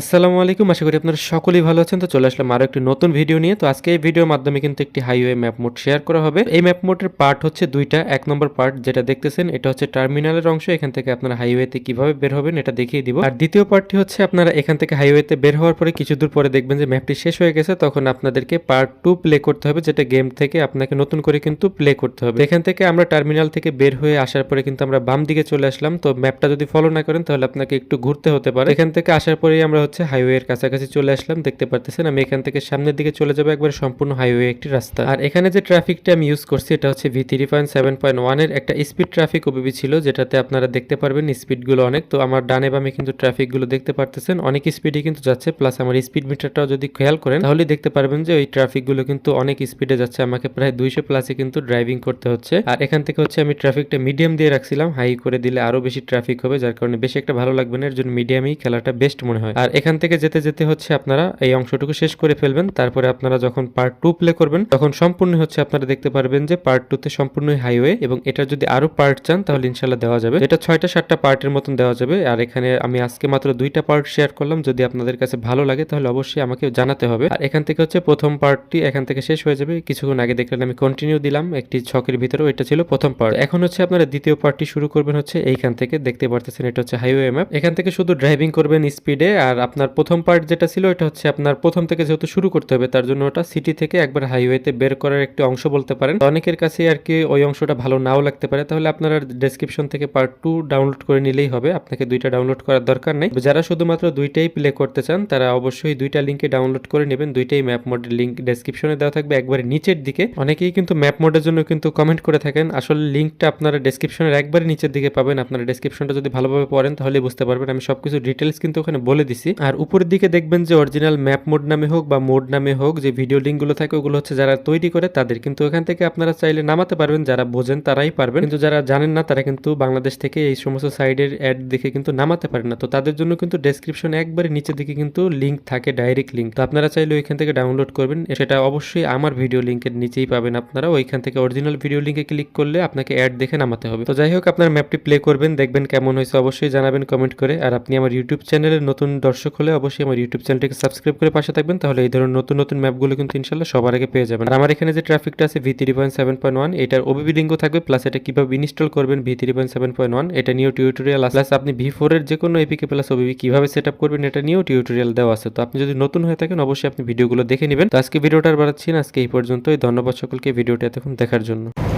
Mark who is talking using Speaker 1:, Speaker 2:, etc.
Speaker 1: আসসালামু আলাইকুম, আশা করি আপনারা সকলেই ভালো আছেন। তো চলে আসলাম আরও একটি নতুন ভিডিও নিয়ে। তো আজকে এই ভিডিওর মাধ্যমে কিন্তু একটি হাইওয়ে ম্যাপ মোড শেয়ার করা হবে। এই ম্যাপ মোডের পার্ট হচ্ছে দুইটা। এক নম্বর পার্ট যেটা দেখতেছেন, এটা হচ্ছে টার্মিনালের অংশ। এখান থেকে আপনারা হাইওয়েতে কীভাবে বের হবেন এটা দেখিয়ে দিব। আর দ্বিতীয় পার্টটি হচ্ছে আপনারা এখান থেকে হাইওয়েতে বের হওয়ার পরে কিছু দূর পরে দেখবেন যে ম্যাপটি শেষ হয়ে গেছে। তখন আপনাদেরকে পার্ট টু প্লে করতে হবে, যেটা গেম থেকে আপনাকে নতুন করে কিন্তু প্লে করতে হবে। এখান থেকে আমরা টার্মিনাল থেকে বের হয়ে আসার পরে কিন্তু আমরা বাম দিকে চলে আসলাম। তো ম্যাপটা যদি ফলো না করেন, তাহলে আপনাকে একটু ঘুরতে হতে পারে। এখান থেকে আসার পরেই আমরা হচ্ছে হাইওয়ের কাছাকাছি চলে আসলাম, দেখতে পারতেছেন, আমি এখান থেকে সামনের দিকে চলে যাব, একবার সম্পূর্ণ হাইওয়ে একটি রাস্তা। আর এখানে যে ট্রাফিকটা আমি ইউজ করছি, এটা হচ্ছে V three point seven point ওয়ানের একটা স্পিড ট্রাফিক ওবিবি ছিল, যেটাতে আপনারা দেখতে পারবেন স্পিডগুলো অনেক। তো আমার ডানে বামে কিন্তু ট্রাফিকগুলো দেখতে পারতেছেন, অনেক স্পিডে কিন্তু যাচ্ছে প্লাস আমার স্পিড মিটারটাও যদি খেয়াল করেন তাহলে দেখতে পারবেন যে ওই ট্রাফিকগুলো কিন্তু অনেক স্পিডে যাচ্ছে, আমাকে প্রায় দুইশো প্লাসে কিন্তু ড্রাইভিং করতে হচ্ছে। আর এখান থেকে হচ্ছে আমি ট্রাফিকটা মিডিয়াম দিয়ে রাখছিলাম হাই করে দিলে আরও বেশি ট্রাফিক হবে, যার কারণে বেশি একটা ভালো লাগবে না, এর জন্য মিডিয়ামই খেলাটা বেস্ট মনে হয়। আর এখান থেকে যেতে যেতে হচ্ছে আপনারা এই অংশটুকু শেষ করে ফেলবেন। তারপরে আপনারা যখন পার্ট টু প্লে করবেন, তখন সম্পূর্ণ হচ্ছে আপনারা দেখতে পারবেন যে পার্ট টু তে সম্পূর্ণ হাইওয়ে এবং এটা যদি আরও পার্ট চান, তাহলে ইনশাল্লাহ দেওয়া যাবে। এটা ছয়টা, সাতটা পার্টের মতন দেওয়া যাবে। আর এখানে আমি আজকে মাত্র দুইটা পার্ট শেয়ার করলাম। যদি আপনাদের কাছে ভালো লাগে, তাহলে অবশ্যই আমাকে জানাতে হবে। আর এখান থেকে হচ্ছে প্রথম পার্টটি এখান থেকে শেষ হয়ে যাবে। কিছুক্ষণ আগে দেখলেন আমি কন্টিনিউ দিলাম। একটি ছকের ভিতরেও এটা ছিল প্রথম পার্ট এখন হচ্ছে আপনারা দ্বিতীয় পার্টটি শুরু করবেন হচ্ছে এইখান থেকে। দেখতে পারতেছেন এটা হচ্ছে হাইওয়ে ম্যাপ এখান থেকে শুধু ড্রাইভিং করবেন স্পিডে আর আপনার প্রথম পার্ট যেটা ছিল, এটা হচ্ছে আপনার প্রথম থেকে যেহেতু শুরু করতে হবে, তার জন্য ওটা সিটি থেকে একবার হাইওয়েতে বের করার একটি অংশ বলতে পারেন। অনেকের কাছে আর কি ওই অংশটা ভালো নাও লাগতে পারে, তাহলে আপনারা ডেসক্রিপশন থেকে পার্ট টু ডাউনলোড করে নিলেই হবে। আপনাকে দুইটা ডাউনলোড করার দরকার নেই। যারা শুধুমাত্র দুইটাই প্লে করতে চান, তারা অবশ্যই দুইটা লিঙ্কে ডাউনলোড করে নেবেন। দুইটাই ম্যাপ মোডের লিঙ্ক ডেসক্রিপশনে দেওয়া থাকবে, একবারে নিচের দিকে। অনেকেই কিন্তু ম্যাপ মোডের জন্য কিন্তু কমেন্ট করে থাকেন। আসলে লিঙ্কটা আপনারা ডেসক্রিপশনের একবারে নিচের দিকে পাবেন। আপনারা ডেসক্রিপশনটা যদি ভালোভাবে পড়েন তাহলে বুঝতে পারবেন। আমি সবকিছু ডিটেলস কিন্তু ওখানে বলে দিছি। আর উপরের দিকে দেখবেন যে অরিজিনাল ম্যাপ মোড নামে হোক বা মোড নামে হোক, যে ভিডিও লিঙ্কগুলো থাকে, ওগুলো হচ্ছে যারা তৈরি করে, তাদের কিন্তু ওখান থেকে আপনারা চাইলে নামাতে পারবেন। যারা বোঝেন তারাই পারবেন। কিন্তু যারা জানেন না, তারা কিন্তু বাংলাদেশ থেকে এই সমস্ত সাইডের অ্যাড দেখে কিন্তু নামাতে পারেন না। তো তাদের জন্য কিন্তু ডেসক্রিপশনে একবারে নিচের দিকে কিন্তু লিঙ্ক থাকে ডাইরেক্ট লিঙ্ক তো আপনারা চাইলে ওইখান থেকে ডাউনলোড করবেন। সেটা অবশ্যই আমার ভিডিও লিঙ্কের নিচেই পাবেন আপনারা। ওইখান থেকে অরিজিনাল ভিডিও লিঙ্কে ক্লিক করলে আপনাকে অ্যাড দেখে নামাতে হবে। তো যাই হোক, আপনার ম্যাপটি প্লে করবেন, দেখবেন কেমন হয়েছে। অবশ্যই জানাবেন কমেন্ট করে। আর আপনি আমার ইউটিউব চ্যানেলের নতুন দর্শক হলে অবশ্যই আমার ইউটিউব চ্যানেলটিকে সাবস্ক্রাইব করে পাশে থাকবেন, তাহলে এই ধরনের নতুন নতুন ম্যাপগুলো কিন্তু ইনশাল্লাহ সবার আগে পেয়ে যাবেন। আমার এখানে যে ট্রাফিকটা আছে V three point seven point one এটার ওবিবি লিঙ্কও থাকবে প্লাস এটা কীভাবে ইনস্টল করবেন V three point seven point one এটা নিয়েও টিউটোরিয়াল প্লাস আপনি ভি ফোরের যে কোনো এপিকে প্লাস ওবিবি কীভাবে সেট আপ করবেন, এটা নিয়েও টিউটোরিয়াল দেওয়া আছে। তো আপনি যদি নতুন হয়ে থাকেন, অবশ্যই আপনি ভিডিওগুলো দেখে নেবেন। তো আজকে ভিডিওটা আর বাড়াচ্ছি আজকে এই পর্যন্তই। ধন্যবাদ সকলকে ভিডিওটা এতক্ষণ দেখার জন্য।